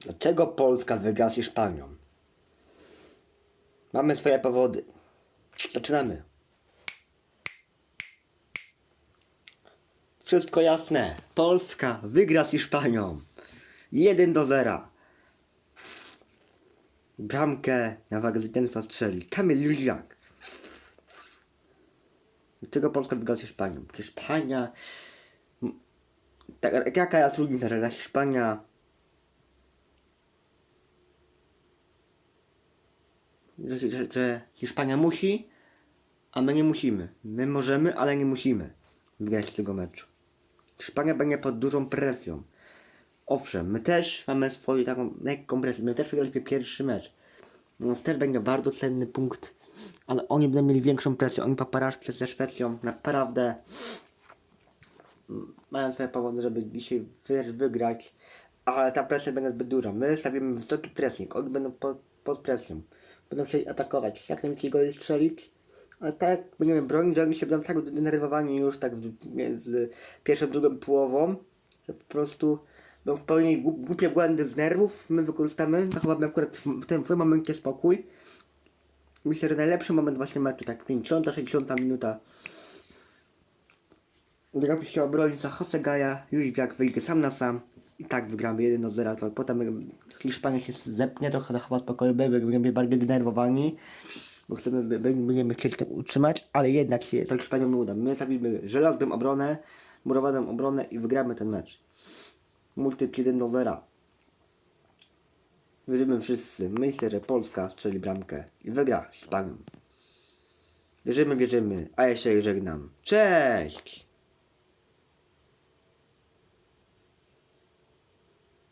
Dlaczego Polska wygra z Hiszpanią? Mamy swoje powody. Zaczynamy. Wszystko jasne. Polska wygra z Hiszpanią. 1 do 0. Bramkę na wagę zwycięstwa strzeli Kamil Jóźwiak. Dlaczego Polska wygra z Hiszpanią? Hiszpania... Tak, jaka jest różnica, że Hiszpania... Że, że, że Hiszpania musi, a my nie musimy. My możemy, ale nie musimy wygrać tego meczu. Hiszpania będzie pod dużą presją. Owszem, my też mamy swoją taką lekką presję. My też wygraliśmy pierwszy mecz. Nas też będzie bardzo cenny punkt, ale oni będą mieli większą presję. Oni paparażcy ze Szwecją naprawdę mm, mają swoje powody, żeby dzisiaj wy- wygrać, ale ta presja będzie zbyt duża. My stawimy wysoki pressing, oni będą pod, pod presją. Będą chcieli atakować, jak najwięcej goli strzelić, ale tak jak będziemy bronić, że oni się będą tak zdenerwowani już tak między pierwszą, drugą połową, że po prostu będą popełniali głup- głupie błędy z nerwów, my wykorzystamy, zachowamy akurat w tym, momencie spokój. Myślę, że najlepszy moment właśnie meczu, tak 50, 60 minuta. Udało się obronić za Hosegaja, Jóźwiak wyjdzie sam na sam i tak wygramy 1 do 0. To potem Hiszpania się zepnie, trochę zachowa spokoju, będziemy bardziej denerwowani, bo chcemy, będziemy chcieli to utrzymać, ale jednak się to Hiszpanią nie uda. My zabijmy żelazną obronę, murowaną obronę i wygramy ten mecz. Multipl 1 do 0. Wierzymy wszyscy. Myślę, że Polska strzeli bramkę i wygra z Hiszpanią. Wierzymy, wierzymy, a ja się żegnam. Cześć!